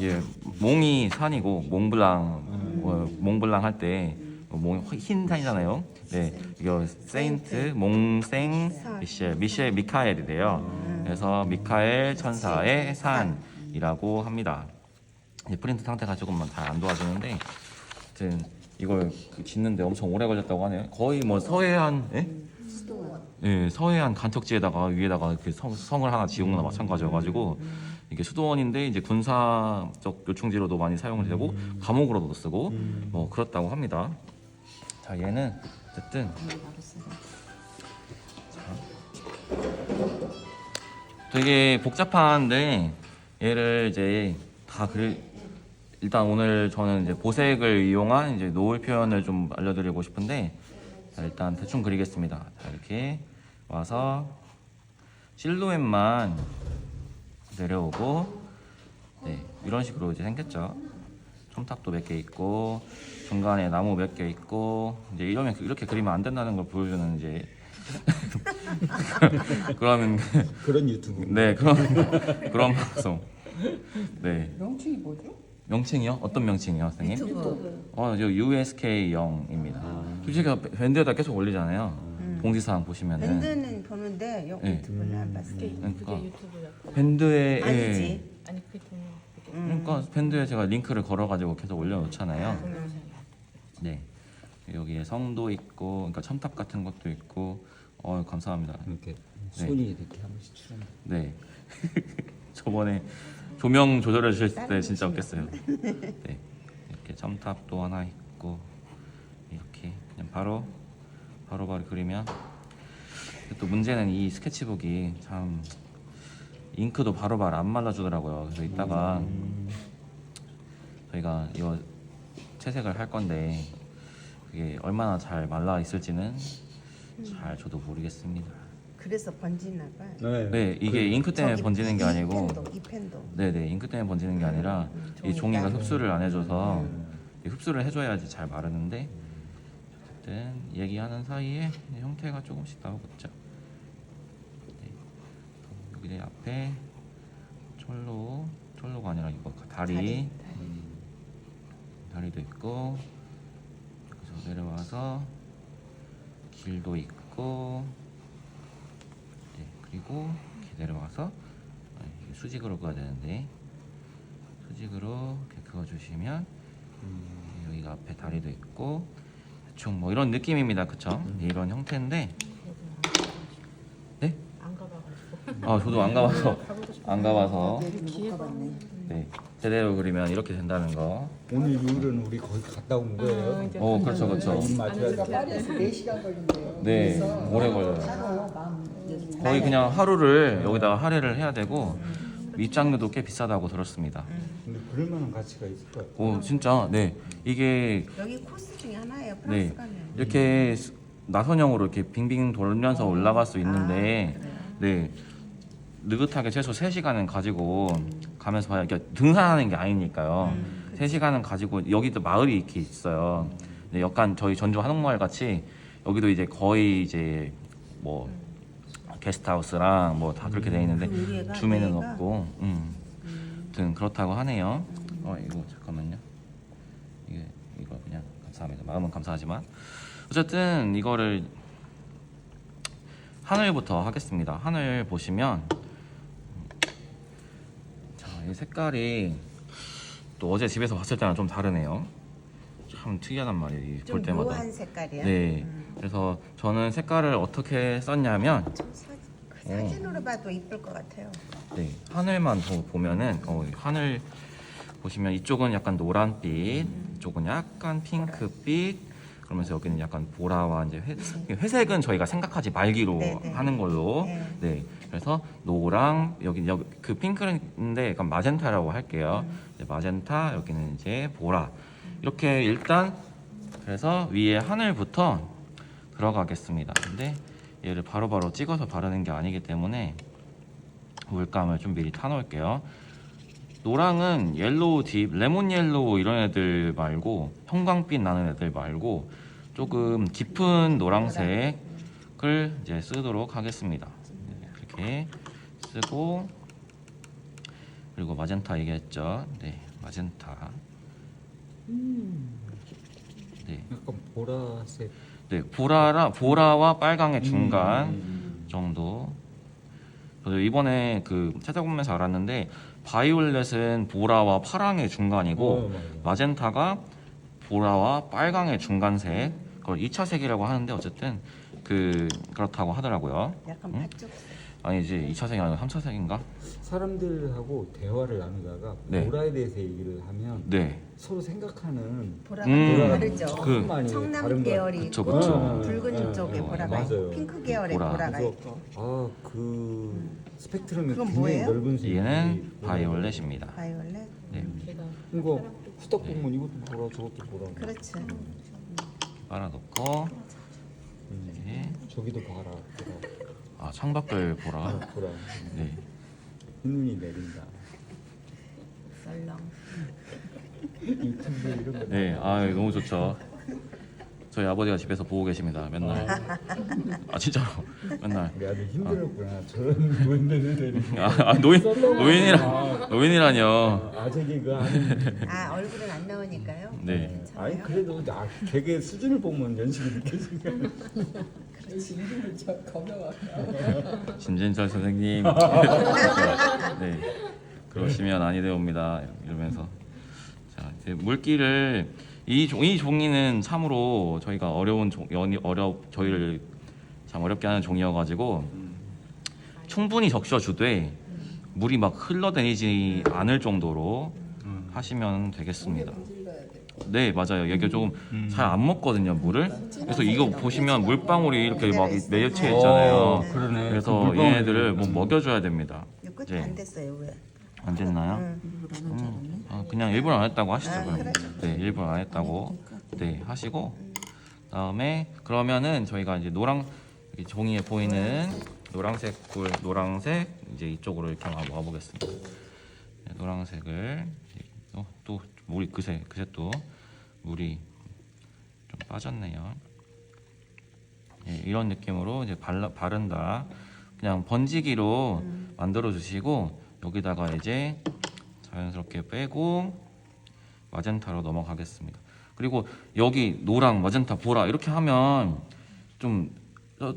예, 몽이 산이고 몽블랑 어, 몽블랑 할 때 몽흰 산이잖아요. 네, 이거 세인트 몽생 미셸 미셸 미카엘이래요. 그래서 미카엘 천사의 산이라고 합니다. 이제 프린트 상태가 조금만 잘 안 도와주는데, 하여튼 이걸 그 짓는데 엄청 오래 걸렸다고 하네요. 거의 뭐 서해안, 예? 예, 서해안 간척지에다가 위에다가 그 성, 성을 하나 지은 거나 마찬가지여가지고 이게 수도원인데 이제 군사적 요충지로도 많이 사용을 되고 감옥으로도 쓰고 뭐 그렇다고 합니다. 자, 얘는 어쨌든 되게 복잡한데 얘를 이제 다 그릴 일단 오늘 저는 이제 보색을 이용한 이제 노을 표현을 좀 알려드리고 싶은데 자, 일단 대충 그리겠습니다. 자, 이렇게 와서 실루엣만 내려오고 네, 이런 식으로 이제 생겼죠. 첨탑도 몇 개 있고 중간에 나무 몇 개 있고 이제 이러면 이렇게 그리면 안 된다는 걸 보여주는 이제 그러면 그런 유튜브. 네 그런 그런 방송 네 명칭이 뭐죠? 명칭이요? 어떤 명칭이요, 선생님? 유튜브. 어, 저 USK 영입니다. 솔직히 밴드에다 계속 올리잖아요. 공지사항 보시면은 밴드는 보는데 네. 유튜브는 안 봤어요. 그러니까 그게 유튜브야. 밴드에 예. 아니지. 아니 그게 동영. 그게 그러니까 밴드에 제가 링크를 걸어가지고 계속 올려놓잖아요. 동영상이야. 네 여기에 성도 있고, 그러니까 첨탑 같은 것도 있고, 어 감사합니다. 이렇게 손이 이렇게 한 번씩 출연. 네 저번에 조명 조절해 주실 때 진짜 웃겼어요. 네 이렇게 첨탑도 하나 있고 이렇게 그냥 바로 바로 바로 그리면 또 문제는 이 스케치북이 참 잉크도 바로바로 안 말라주더라고요. 그래서 이따가 저희가 이거 채색을 할 건데 그게 얼마나 잘 말라 있을지는 잘 저도 모르겠습니다. 그래서 번지나 봐. 네. 네, 이게 잉크 때문에 저기 번지는 게 이 아니고 펜도, 이 펜도. 네네 잉크 때문에 번지는 게 아니라 이 종이가 종이가. 흡수를 안 해줘서 이 흡수를 해줘야지 잘 마르는데 어쨌든 얘기하는 사이에 형태가 조금씩 나오겠죠. 네. 여기 내 앞에 철로 철로가 아니라 이거 다리 다리. 다리도 있고 여기서 내려와서 길도 있고 네, 그리고 이렇게 내려와서 아, 수직으로 그어야 되는데 수직으로 이렇게 그어주시면 네, 여기가 앞에 다리도 있고 대충 뭐 이런 느낌입니다 그쵸? 네, 이런 형태인데 네? 안 가봐가지고. 아 저도 안 가봐서 안 가봐서 못 가봤네. 네 제대로 그리면 이렇게 된다는 거 오늘 이후로는 우리 거기 갔다 온 거예요. 이제 어, 그렇죠, 그렇죠. 입 맞춰야 돼. 파리에서 4시간 걸린대요. 네, 오래 걸려요. 차로 마음 여기 거의 그냥 하루를 여기다가 할애를 해야 되고 입장료도 꽤 비싸다고 들었습니다. 근데 그럴 만한 가치가 있을 것 같아요. 오 진짜 네 이게 여기 코스 중에 하나예요. 네 프랑스 가면. 이렇게 스- 나선형으로 이렇게 빙빙 돌면서 올라갈 수 있는데 네 느긋하게 최소 3시간은 가지고 가면서 봐야 그러니까 등산하는 게 아니니까요. 3시간은 가지고 여기도 마을이 이렇게 있어요. 네, 약간 저희 전주 한옥마을 같이 여기도 이제 거의 이제 뭐 게스트하우스랑 뭐 다 그렇게 돼 있는데 그 위에가 주민은 위에가? 없고 음. 아무튼 그렇다고 하네요. 어 이거 잠깐만요. 이게 이거 그냥 감사합니다. 마음은 감사하지만 어쨌든 이거를 하늘부터 하겠습니다. 하늘 보시면 자, 이 색깔이 또 어제 집에서 봤을 때랑 좀 다르네요. 참 특이하단 말이에요. 좀 때마다. 묘한 색깔이야. 네. 그래서 저는 색깔을 어떻게 썼냐면 좀 사, 그 사진으로 봐도 이쁠 것 같아요. 네, 하늘만 더 보면은 어, 하늘 보시면 이쪽은 약간 노란빛, 이쪽은 약간 핑크빛, 그러면서 여기는 약간 보라와 이제 회, 회색은 저희가 생각하지 말기로 네, 네. 하는 걸로. 네. 네. 그래서 노랑 여기 여기 그 핑크인데 약간 마젠타라고 할게요. 이제 마젠타 여기는 이제 보라. 이렇게 일단 그래서 위에 하늘부터 들어가겠습니다. 근데 얘를 바로 바로 찍어서 바르는 게 아니기 때문에 물감을 좀 미리 타놓을게요. 노랑은 옐로우 딥, 레몬 옐로우 이런 애들 말고 형광빛 나는 애들 말고 조금 깊은 노랑색을 이제 쓰도록 하겠습니다. 네, 이렇게 쓰고 그리고 마젠타 얘기했죠. 네, 마젠타. 네, 약간 보라색 네 보라라 보라와 빨강의 중간 음. 정도. 저도 이번에 그 찾아보면서 알았는데 바이올렛은 보라와 파랑의 중간이고 어. 마젠타가 보라와 빨강의 중간색 그걸 2차 색이라고 하는데 어쨌든 그 그렇다고 하더라고요. 약간 응? 팥죽. 아니 이제 2차색이 아니라 3차색인가? 사람들하고 대화를 나누다가 네. 보라에 대해서 얘기를 하면 네. 서로 생각하는 보라가 음, 다르죠. 그- 많이 청남 다른 계열이 그쵸, 있고 그쵸. 붉은 네, 쪽에 네, 보라가 맞아요. 있고 핑크 계열의 보라. 보라 가 그래서 있고 아그 스펙트럼이 그건 굉장히 뭐예요? 넓은 색이 얘는 보라. 바이올렛입니다. 바이올렛. 네. 걔가 이거 후딱 보면 이것도 보라 저것도 보라 그렇지. 빨아놓고 음. 네. 저기도 봐라 보라 아 창밖을 보라. 보라 네. 눈이 내린다 썰렁. 유튜브에 이런 거 네. 아 너무 좋죠. 저희 아버지가 집에서 보고 계십니다. 맨날. 아 진짜로 맨날. 우리 아들 힘들었구나 저런 노인네들 데리고 아, 아 노인 노인이라 노인이라뇨. 아재 개그 하는 아 얼굴은 안 나오니까요. 네. 괜찮아요. 아니 그래도 나 되게 수준을 보면 연식이 느껴지 진진철 선생님. 네. 그러시면 아니 되옵니다. 이러면서 자 이제 물기를 이, 종, 이 종이는 참으로 저희가 어려운 종, 연이 어려 저희를 참 어렵게 하는 종이어가지고 충분히 적셔주되 물이 막 흘러다니지 않을 정도로 하시면 되겠습니다. 네 맞아요. 여기 조금 잘 안 먹거든요 물을. 그래서 이거 보시면 물방울이 이렇게 막 내려쳐 있잖아요. 어, 그러네. 그래서 그 얘네들을 뭐 먹여줘야 됩니다. 이거 끝이 네. 안 됐어요 왜? 안 됐나요? 음, 아, 그냥 일부러 안 했다고 하시죠. 아, 그럼. 그래. 네, 일부러 안 했다고. 네, 하시고 다음에 그러면은 저희가 이제 노랑 여기 종이에 보이는 노란색 꿀, 노란색 이제 이쪽으로 이렇게 한번 와보겠습니다. 네, 노란색을 또, 또 물이 그새 그새 또 물이 좀 빠졌네요. 네, 이런 느낌으로 이제 발라, 바른다. 그냥 번지기로 만들어 주시고 여기다가 이제 자연스럽게 빼고 마젠타로 넘어가겠습니다. 그리고 여기 노랑, 마젠타, 보라 이렇게 하면 좀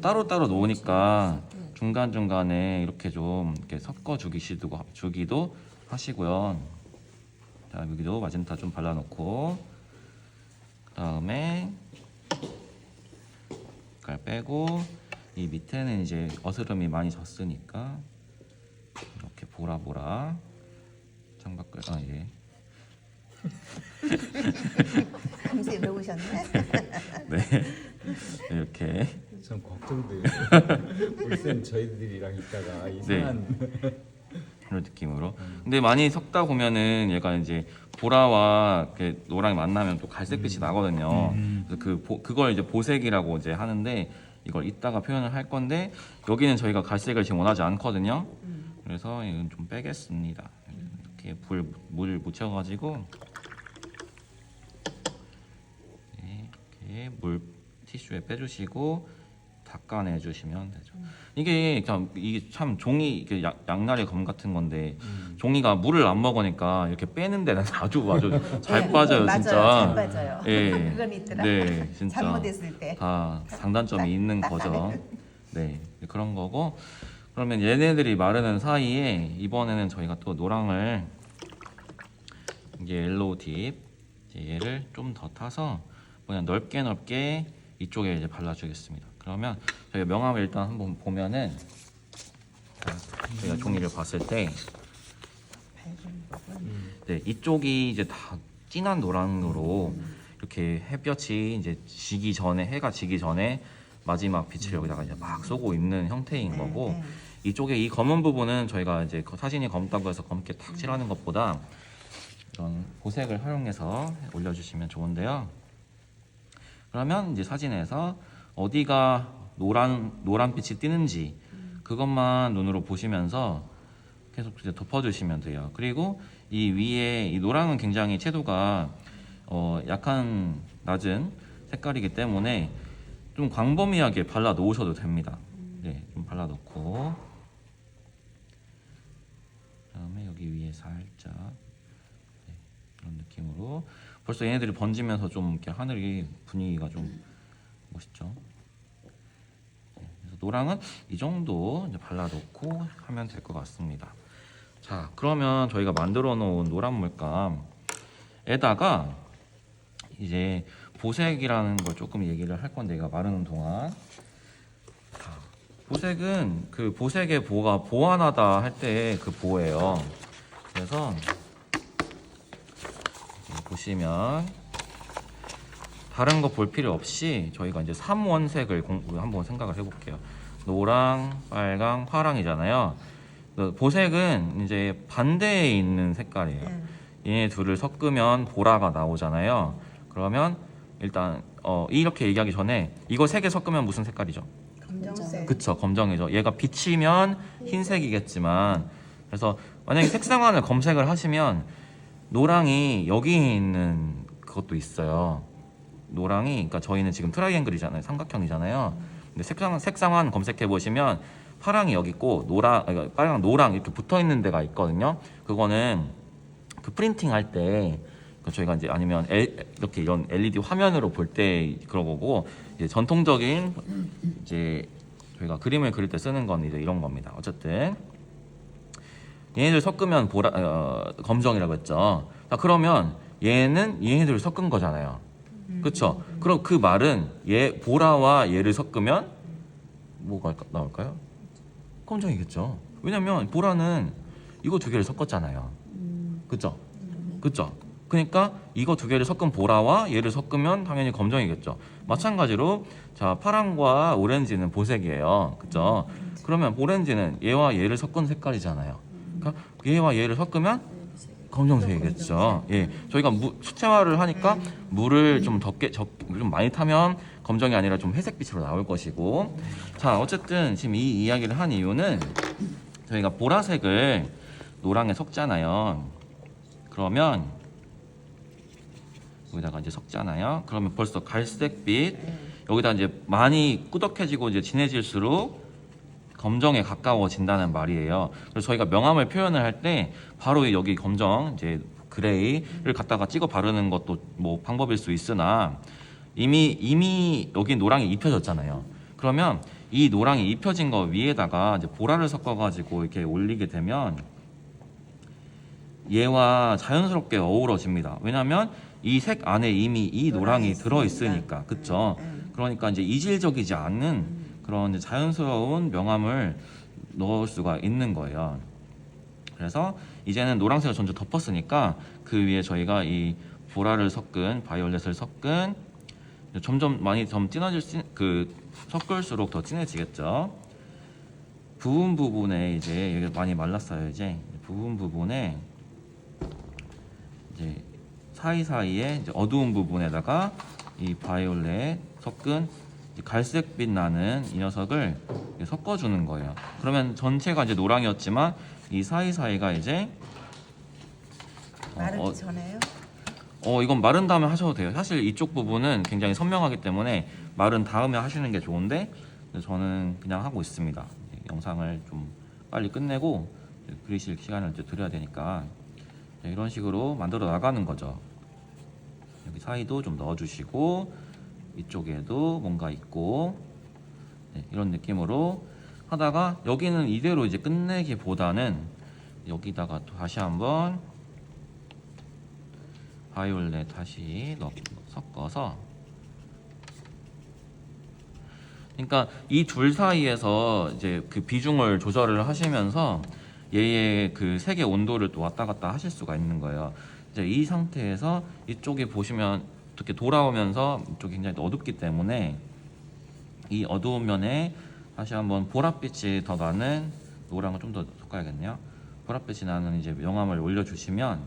따로 따로 놓으니까 중간 중간에 이렇게 좀 이렇게 섞어 주기시도 주기도 하시고요. 자 여기도 마젠타 좀 발라놓고 그 다음에 색깔 빼고 이 밑에는 이제 어스름이 많이 졌으니까 이렇게 보라보라 창밖을 아 예. 금세 외우셨네. 네 이렇게 전 걱정돼요 우리 쌤 저희들이랑 있다가 네. 이상한 이런 느낌으로. 근데 많이 섞다 보면은 얘가 이제 보라와 이렇게 노랑이 만나면 또 갈색빛이 나거든요. 그래서 그 보- 그걸 이제 보색이라고 이제 하는데 이걸 이따가 표현을 할 건데 여기는 저희가 갈색을 지금 원하지 않거든요. 그래서 이건 좀 빼겠습니다. 이렇게 불, 물 묻혀가지고 네, 이렇게 물 티슈에 빼주시고 닦아내 주시면 되죠. 이게 그냥 이게 참 종이 이게 양- 양날의 검 같은 건데 종이가 물을 안 먹으니까 이렇게 빼는 데는 아주 아주 잘 네, 빠져요 맞아요. 진짜. 잘 빠져요. 예. 그건 있더라. 네, 진짜. 잘못했을 때. 다 장단점이 딱- 있는 딱 거죠. 네, 그런 거고. 그러면 얘네들이 마르는 사이에 이번에는 저희가 또 노랑을 이게 옐로우 딥 이제 얘를 좀 더 타서 그냥 넓게 넓게 이쪽에 이제 발라주겠습니다. 그러면 저희가 명암을 일단 한번 보면은 저희가 종이를 봤을 때 네, 이쪽이 이제 다 진한 노랑으로 이렇게 햇볕이 이제 지기 전에 해가 지기 전에 마지막 빛을 여기다가 이제 막 쏘고 있는 형태인 네, 거고 네. 이쪽에 이 검은 부분은 저희가 이제 그 사진이 검다고 해서 검게 탁 칠하는 것보다 이런 보색을 활용해서 올려주시면 좋은데요. 그러면 이제 사진에서 어디가 노란 노란빛이 띄는지 그것만 눈으로 보시면서 계속 이제 덮어주시면 돼요. 그리고 이 위에 이 노랑은 굉장히 채도가 어 약한 낮은 색깔이기 때문에 좀 광범위하게 발라 놓으셔도 됩니다. 네, 좀 발라 놓고 그다음에 여기 위에 살짝 네, 벌써 얘네들이 번지면서 좀 이렇게 하늘이 분위기가 좀 멋있죠. 네, 그래서 노랑은 이 정도 발라놓고 하면 될 것 같습니다. 자, 그러면 저희가 만들어 놓은 노란 물감에다가 이제 보색이라는 걸 조금 얘기를 할 건데 얘가 마르는 동안 자, 보색은 그 보색의 보가 보완하다 할 때 그 보예요. 그래서 보시면 다른 거 볼 필요 없이 저희가 이제 3원색을 공, 한번 생각을 해볼게요. 노랑, 빨강, 파랑이잖아요. 그 보색은 이제 반대에 있는 색깔이에요. 네. 얘네 둘을 섞으면 보라가 나오잖아요. 그러면 일단 어, 이렇게 얘기하기 전에 이거 세 개 섞으면 무슨 색깔이죠? 검정색. 그쵸 검정이죠. 얘가 비치면 흰색이겠지만 그래서 만약에 색상환을 검색을 하시면 노랑이 여기 있는 그것도 있어요. 노랑이 그러니까 저희는 지금 트라이앵글이잖아요. 삼각형이잖아요. 근데 색상 색상환 검색해 보시면 파랑이 여기 있고 노랑 그러니까 빨강 노랑 이렇게 붙어 있는 데가 있거든요. 그거는 그 프린팅 할때 저희가 이제 아니면 엘- 이렇게 이런 LED 화면으로 볼 때 그런 거고 이제 전통적인 이제 저희가 그림을 그릴 때 쓰는 건 이제 이런 겁니다. 어쨌든 얘네들 섞으면 보라 어, 검정이라고 했죠. 자 그러면 얘는 얘네들을 섞은 거잖아요. 그렇죠? 그럼 그 말은 얘 보라와 얘를 섞으면 뭐가 나올까요? 검정이겠죠. 왜냐면 보라는 이거 두 개를 섞었잖아요. 그렇죠? 그렇죠? 그러니까 이거 두 개를 섞은 보라와 얘를 섞으면 당연히 검정이겠죠. 마찬가지로 자 파랑과 오렌지는 보색이에요. 그렇죠? 그러면 오렌지는 얘와 얘를 섞은 색깔이잖아요. 그러니까 얘와 얘를 섞으면 검정색이겠죠. 예, 저희가 무, 수채화를 하니까 물을 좀 적게 적, 좀 많이 타면 검정이 아니라 좀 회색빛으로 나올 것이고. 자, 어쨌든 지금 이 이야기를 한 이유는 저희가 보라색을 노랑에 섞잖아요. 그러면 여기다가 이제 섞잖아요. 그러면 벌써 갈색빛 여기다 이제 많이 꾸덕해지고 이제 진해질수록 검정에 가까워진다는 말이에요. 그래서 저희가 명암을 표현을 할 때 바로 여기 검정 이제 그레이를 갖다가 찍어 바르는 것도 뭐 방법일 수 있으나 이미 이미 여기 노랑이 입혀졌잖아요. 그러면 이 노랑이 입혀진 거 위에다가 이제 보라를 섞어 가지고 이렇게 올리게 되면 얘와 자연스럽게 어우러집니다. 왜냐하면 이 색 안에 이미 이 노랑이 들어 있으니까, 그쵸? 그러니까 이제 이질적이지 않는 그런 이제 자연스러운 명암을 넣을 수가 있는 거예요. 그래서 이제는 노란색을 전부 덮었으니까 그 위에 저희가 이 보라를 섞은 바이올렛을 섞은 점점 많이 좀 진해질 수- 그 섞을수록 더 진해지겠죠. 부분 부분에 이제 여기 많이 말랐어요. 이제 부분 부분에 이제 사이 사이에 어두운 부분에다가 이 바이올렛 섞은 갈색빛 나는 이 녀석을 섞어주는 거예요. 그러면 전체가 이제 노랑이었지만 이 사이 사이가 이제 어, 마르기 어, 전에요? 어 이건 마른 다음에 하셔도 돼요. 사실 이쪽 부분은 굉장히 선명하기 때문에 마른 다음에 하시는 게 좋은데 저는 그냥 하고 있습니다. 이제 영상을 좀 빨리 끝내고 그리실 시간을 이제 드려야 되니까 네, 이런 식으로 만들어 나가는 거죠. 여기 사이도 좀 넣어주시고 이쪽에도 뭔가 있고 네, 이런 느낌으로 하다가 여기는 이대로 이제 끝내기보다는 여기다가 또 다시 한번 바이올렛 다시 넣, 섞어서 그러니까 이 둘 사이에서 이제 그 비중을 조절을 하시면서 얘의 그 색의 온도를 또 왔다 갔다 하실 수가 있는 거예요. 이제 이 상태에서 이쪽에 보시면 이렇게 돌아오면서 이쪽이 굉장히 어둡기 때문에 이 어두운 면에 다시 한번 보랏빛이 더 나는 노랑을 좀 더 섞어야겠네요. 보랏빛이 나는 이제 명암을 올려주시면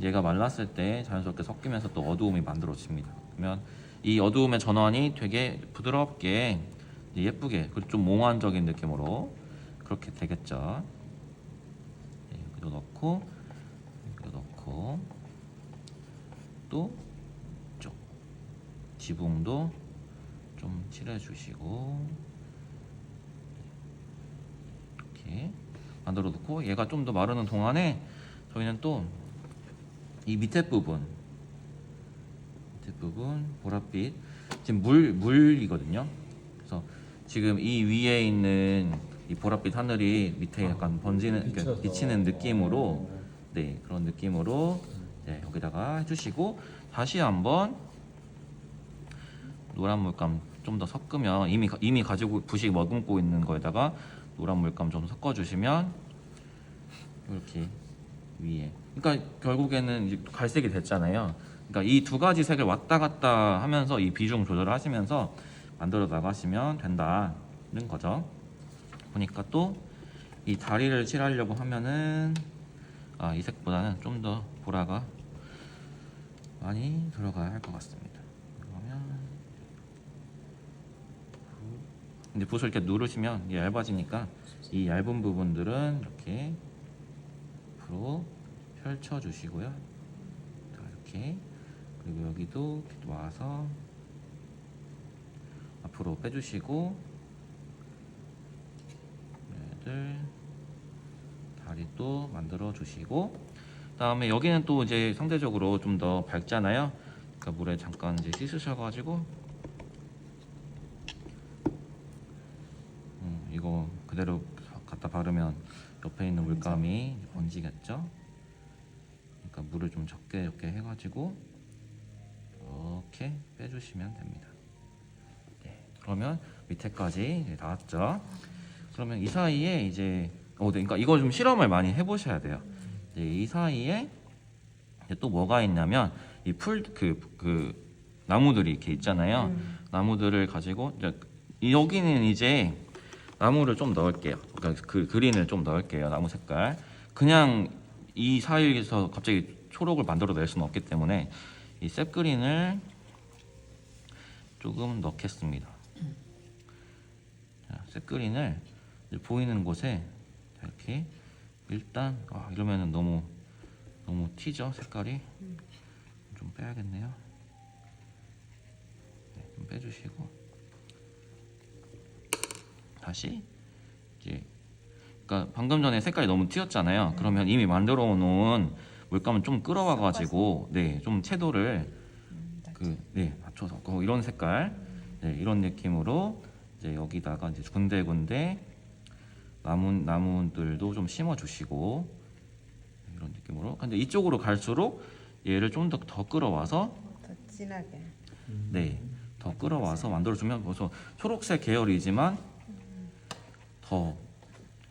얘가 말랐을 때 자연스럽게 섞이면서 또 어두움이 만들어집니다. 그러면 이 어두움의 전환이 되게 부드럽게 예쁘게 그리고 좀 몽환적인 느낌으로 그렇게 되겠죠. 네, 여기도 넣고 여기도 넣고 또 이쪽 지붕도 좀 칠해주시고 이렇게 만들어 놓고 얘가 좀 더 마르는 동안에 저희는 또 이 밑에 부분 뒷부분 보랏빛 지금 물 물이거든요. 그래서 지금 이 위에 있는 이 보랏빛 하늘이 밑에 약간 번지는 그러니까. 비치는 느낌으로 네 그런 느낌으로 네, 여기다가 해주시고 다시 한번 노란 물감 좀 더 섞으면 이미 가- 이미 가지고 부식 머금고 있는 거에다가 노란 물감 좀 섞어 주시면 이렇게 위에 그러니까 결국에는 이제 갈색이 됐잖아요. 그러니까 이 두 가지 색을 왔다 갔다 하면서 이 비중 조절을 하시면서 만들어 나가시면 된다는 거죠. 보니까 또 이 다리를 칠하려고 하면은 아, 이 색보다는 좀 더 보라가 많이 들어가야 할 것 같습니다. 그러면 근데 붓을 이렇게 누르시면 얇아지니까 이 얇은 부분들은 이렇게 앞으로 펼쳐 주시고요. 자, 이렇게 그리고 여기도 와서 앞으로 빼주시고 얘들 다리 또 만들어 주시고 그다음에 여기는 또 이제 상대적으로 좀 더 밝잖아요. 그러니까 물에 잠깐 이제 씻으셔가지고 음, 이거 그대로 갖다 바르면 옆에 있는 물감이 번지겠죠. 그러니까 물을 좀 적게 적게 해가지고 이렇게 빼주시면 됩니다. 네, 그러면 밑에까지 나왔죠. 그러면 이 사이에 이제 어, 네, 그러니까 이거 좀 실험을 많이 해보셔야 돼요. 이 사이에 또 뭐가 있냐면 이 풀 그그 나무들이 이렇게 있잖아요. 음. 나무들을 가지고 여기는 이제 나무를 좀 넣을게요. 그러니까 그 그린을 좀 넣을게요. 나무 색깔. 그냥 이 사이에서 갑자기 초록을 만들어 낼 수는 없기 때문에 이 셉그린을 조금 넣겠습니다. 자, 셉그린을 보이는 곳에 자, 이렇게 일단 아, 이러면은 너무 너무 튀죠 색깔이 좀 빼야겠네요. 네, 좀 빼주시고 다시? 이제 그러니까 방금 전에 색깔이 너무 튀었잖아요. 그러면 이미 만들어 놓은 물감을 좀 끌어와 가지고 네, 좀 채도를 그 네, 맞춰서. 어, 이런 색깔 네, 이런 느낌으로 이제 여기다가 이제 군데군데 나무 나무들도 좀 심어 주시고 이런 느낌으로. 근데 이쪽으로 갈수록 얘를 좀 더 더 끌어와서 더 진하게. 네, 더 끌어와서 만들어 주면 벌써 초록색 계열이지만 더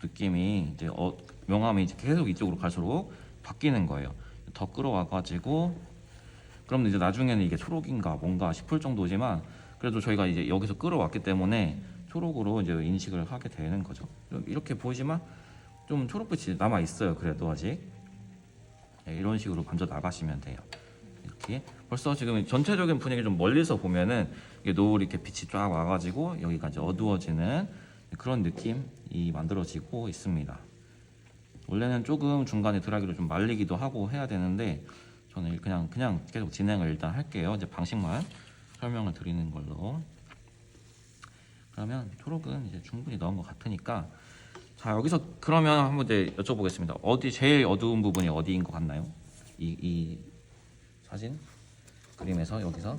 느낌이 이제 어, 명암이 이제 계속 이쪽으로 갈수록 바뀌는 거예요. 더 끌어와가지고 그럼 이제 나중에는 이게 초록인가 뭔가 싶을 정도지만 그래도 저희가 이제 여기서 끌어왔기 때문에 초록으로 이제 인식을 하게 되는 거죠. 이렇게 보이지만 좀 초록빛이 남아 있어요. 그래도 아직 네, 이런 식으로 만져 나가시면 돼요. 이렇게 벌써 지금 전체적인 분위기 좀 멀리서 보면은 이게 노을이 이렇게 빛이 쫙 와가지고 여기가 이제 어두워지는 그런 느낌이 만들어지고 있습니다. 원래는 조금 중간에 드라이기로 좀 말리기도 하고 해야 되는데 저는 그냥 그냥 계속 진행을 일단 할게요. 이제 방식만 설명을 드리는 걸로. 그러면 초록은 이제 충분히 넣은 것 같으니까 자 여기서 그러면 한번 이제 여쭤보겠습니다. 어디 제일 어두운 부분이 어디인 것 같나요? 이, 이 사진 그림에서 여기서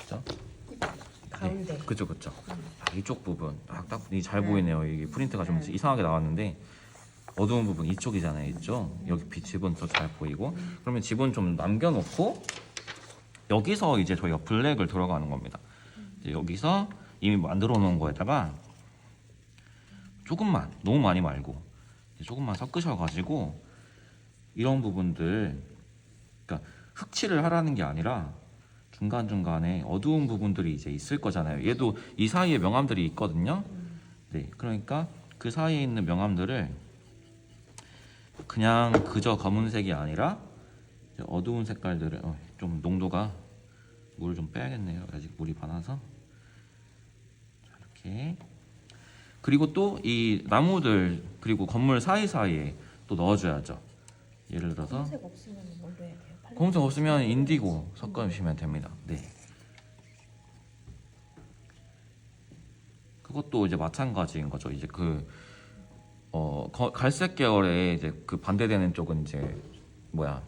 그죠? 가운데. 그죠 그죠. 아, 이쪽 부분 딱딱잘 보이네요. 이게 프린트가 좀 이상하게 나왔는데 어두운 부분 이쪽이잖아요. 이쪽 여기 빛 지분 더잘 보이고 그러면 지분 좀 남겨놓고 여기서 이제 저희가 블랙을 들어가는 겁니다. 이제 여기서 이미 만들어 놓은 거에다가 조금만 너무 많이 말고 조금만 섞으셔가지고 이런 부분들 그러니까 흑칠을 하라는 게 아니라 중간 중간에 어두운 부분들이 이제 있을 거잖아요. 얘도 이 사이에 명암들이 있거든요. 네, 그러니까 그 사이에 있는 명암들을 그냥 그저 검은색이 아니라 어두운 색깔들을 어, 좀 농도가 물을 좀 빼야겠네요. 아직 물이 많아서 자, 이렇게 그리고 또 이 나무들 그리고 건물 사이 사이에 또 넣어줘야죠. 예를 들어서 검은색 없으면 뭘로 해야 돼요? 검은색 없으면 인디고 섞어 주시면 됩니다. 네. 그것도 이제 마찬가지인 거죠. 이제 그 어, 거- 갈색 계열의 이제 그 반대되는 쪽은 이제 뭐야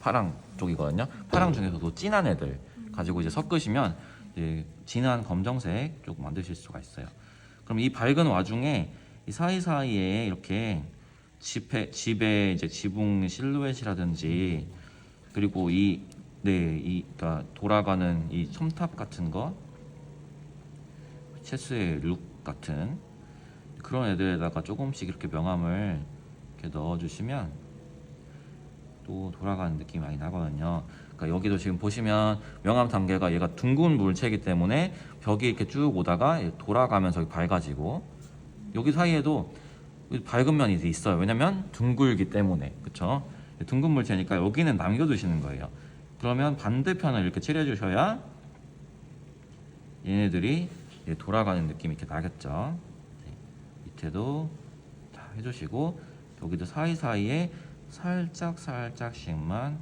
파랑 쪽이거든요. 파랑 중에서도 진한 애들 가지고 이제 섞으시면 이제 진한 검정색 쪽 만드실 수가 있어요. 그럼 이 밝은 와중에 이 사이사이에 이렇게 집에 집에 이제 지붕 실루엣이라든지 그리고 이 네, 이 그러니까 돌아가는 이 첨탑 같은 거 체스의 룩 같은 그런 애들에다가 조금씩 이렇게 명암을 이렇게 넣어주시면 또 돌아가는 느낌이 많이 나거든요. 그러니까 여기도 지금 보시면 명암 단계가 얘가 둥근 물체이기 때문에 벽이 이렇게 쭉 오다가 돌아가면서 밝아지고 여기 사이에도 밝은 면이 있어요. 왜냐면 둥글기 때문에 그쵸? 둥근 물체니까 여기는 남겨두시는 거예요. 그러면 반대편을 이렇게 칠해주셔야 얘네들이 돌아가는 느낌이 이렇게 나겠죠. 네, 밑에도 다 해주시고 여기도 사이사이에 살짝 살짝씩만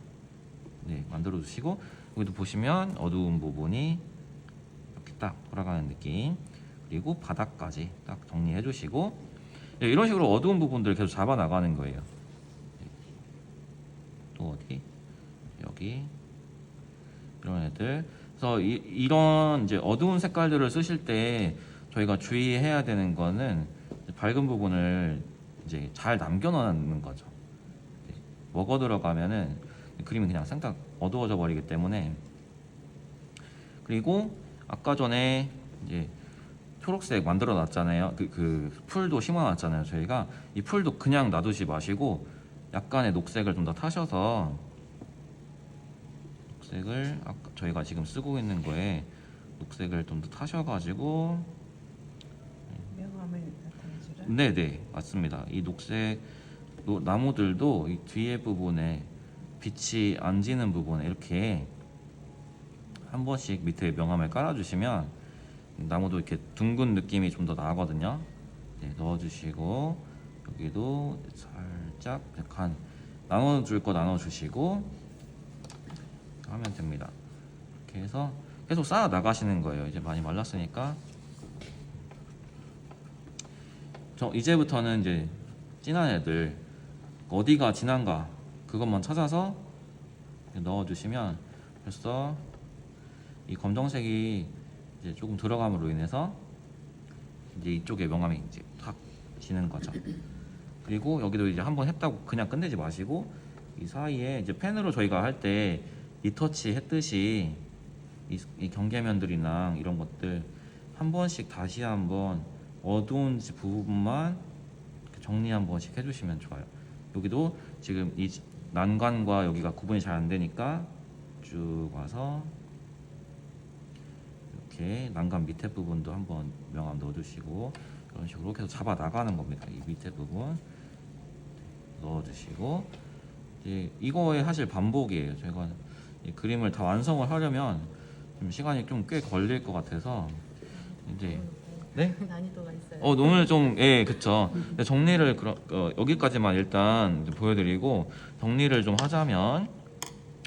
네, 만들어 주시고 여기도 보시면 어두운 부분이 이렇게 딱 돌아가는 느낌 그리고 바닥까지 딱 정리해 주시고 네, 이런 식으로 어두운 부분들을 계속 잡아 나가는 거예요. 네. 또 어디 여기 이런 애들 그래서 이, 이런 이제 어두운 색깔들을 쓰실 때 저희가 주의해야 되는 거는 밝은 부분을 이제 잘 남겨놓는 거죠. 네, 먹어 들어가면은 그림이 그냥 생각 어두워져 버리기 때문에 그리고 아까 전에 이제 초록색 만들어 놨잖아요. 그, 그 풀도 심어 놨잖아요. 저희가 이 풀도 그냥 놔두지 마시고 약간의 녹색을 좀 더 타셔서 녹색을 아까 저희가 지금 쓰고 있는 거에 녹색을 좀 더 타셔가지고 명암을 나타내주라. 네네 맞습니다. 이 녹색 노- 나무들도 이 뒤에 부분에 빛이 안 지는 부분에 이렇게 한 번씩 밑에 명암을 깔아주시면 나무도 이렇게 둥근 느낌이 좀 더 나거든요. 네, 넣어주시고 여기도 살짝 약간 나눠줄 거 나눠주시고 하면 됩니다. 이렇게 해서 계속 쌓아 나가시는 거예요. 이제 많이 말랐으니까 저 이제부터는 이제 진한 애들 어디가 진한가 그것만 찾아서 넣어주시면 벌써 이 검정색이 이제 조금 들어감으로 인해서 이제 이쪽에 명암이 이제 탁 지는 거죠. 그리고 여기도 이제 한번 했다고 그냥 끝내지 마시고 이 사이에 이제 펜으로 저희가 할 때 리터치 했듯이 이, 이 경계면들이나 이런 것들 한 번씩 다시 한번 어두운 부분만 정리 한 번씩 해주시면 좋아요. 여기도 지금 이 난관과 여기가 구분이 잘 안 되니까 쭉 와서 이렇게 난간 밑에 부분도 한번 명암 넣어주시고 이런 식으로 계속 잡아 나가는 겁니다. 이 밑에 부분 넣어주시고 이제 이거에 사실 반복이에요. 제가 이 그림을 다 완성을 하려면 좀 시간이 좀 꽤 걸릴 것 같아서 이제 네? 난이도가 있어요. 어 오늘 좀예 그쵸 정리를 그러, 어, 여기까지만 일단 보여드리고 정리를 좀 하자면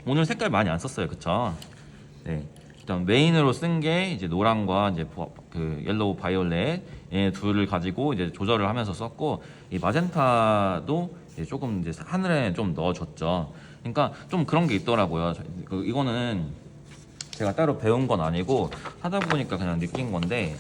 오늘 색깔 많이 안 썼어요 그쵸 네 일단 메인으로 쓴 게 이제 노랑과 이제 보- 그 옐로우 바이올렛 얘 둘을 가지고 이제 조절을 하면서 썼고 이 마젠타도 이제 조금 이제 하늘에 좀 넣어줬죠 그러니까 좀 그런 게 있더라고요 저- 그 이거는 제가 따로 배운 건 아니고 하다 보니까 그냥 느낀 건데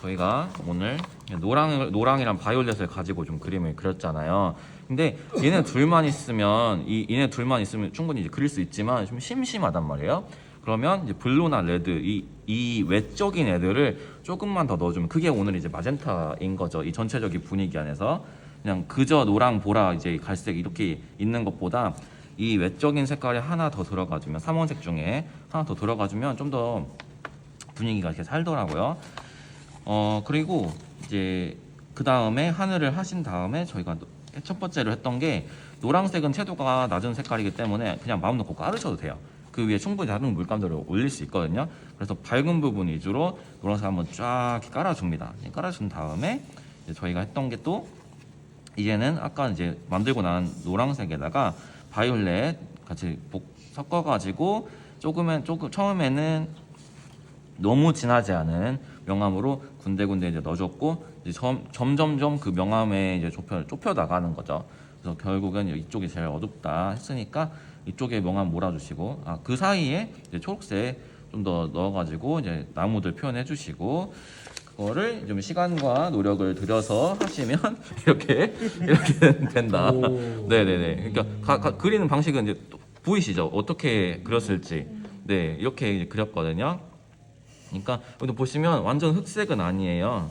저희가 오늘 노랑 노랑이랑 바이올렛을 가지고 좀 그림을 그렸잖아요. 근데 얘네 둘만 있으면 이 얘네 둘만 있으면 충분히 이제 그릴 수 있지만 좀 심심하단 말이에요. 그러면 이제 블루나 레드 이, 이 외적인 애들을 조금만 더 넣어주면 그게 오늘 이제 마젠타인 거죠. 이 전체적인 분위기 안에서 그냥 그저 노랑, 보라, 이제 갈색 이렇게 있는 것보다 이 외적인 색깔이 하나 더 들어가주면 삼원색 중에 하나 더 들어가주면 좀 더 분위기가 이렇게 살더라고요. 어 그리고 이제 그 다음에 하늘을 하신 다음에 저희가 첫 번째로 했던 게 노란색은 채도가 낮은 색깔이기 때문에 그냥 마음 놓고 깔으셔도 돼요. 그 위에 충분히 다른 물감들을 올릴 수 있거든요. 그래서 밝은 부분 위주로 노란색 한번 쫙 깔아줍니다. 예, 깔아준 다음에 저희가 했던 게또 이제는 아까 이제 만들고 난 노란색에다가 바이올렛 같이 복- 섞어가지고 조금은 조금 처음에는 너무 진하지 않은 명암으로 군데군데 이제 넣어줬고 이제 점, 점점점 그 명암에 이제 좁혀 좁혀 나가는 거죠. 그래서 결국은 이쪽이 제일 어둡다 했으니까 이쪽에 명암 몰아주시고 아 그 사이에 이제 초록색 좀 더 넣어가지고 이제 나무들 표현해 주시고 그거를 좀 시간과 노력을 들여서 하시면 이렇게 이렇게 된다. 오. 네네네. 그러니까 가- 가- 그리는 방식은 이제 또 보이시죠? 어떻게 그렸을지. 네 이렇게 이제 그렸거든요. 그러니까 여기 보시면 완전 흑색은 아니에요.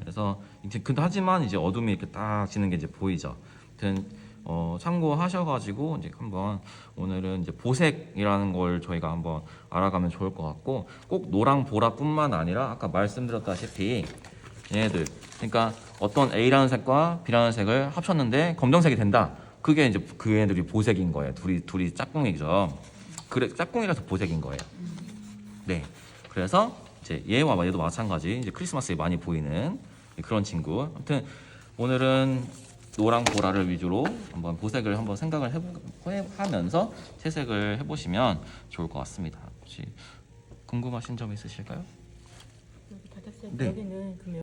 그래서 이제 근데 하지만 이제 어둠이 이렇게 딱 지는 게 이제 보이죠. 아무튼 어, 참고하셔가지고 이제 한번 오늘은 이제 보색이라는 걸 저희가 한번 알아가면 좋을 것 같고 꼭 노랑 보라뿐만 아니라 아까 말씀드렸다시피 얘네들 그러니까 어떤 A라는 색과 B라는 색을 합쳤는데 검정색이 된다. 그게 이제 그 애들이 보색인 거예요. 둘이 둘이 짝꿍이죠. 그래 짝꿍이라서 보색인 거예요. 네. 그래서 이제 얘와 얘도 마찬가지 이제 크리스마스에 많이 보이는 그런 친구. 아무튼 오늘은 노랑 보라를 위주로 한번 보색을 한번 생각을 해보, 해- 하면서 채색을 해보시면 좋을 것 같습니다. 혹시 궁금하신 점 있으실까요? 여기 닫았어요. 네. 여기는 그럼